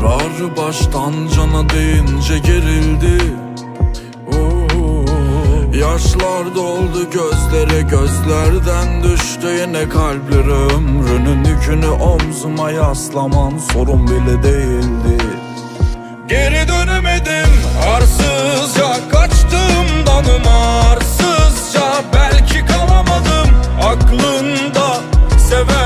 Zararı baştan cana deyince gerildi. Yaşlar doldu gözlere gözlerden düştü. Yine kalpleri Ömrünün yükünü omzuma yaslaman sorun bile değildi. Geri dönemedim arsızca Kaçtığımdan umarsızca Belki kalamadım aklında Sever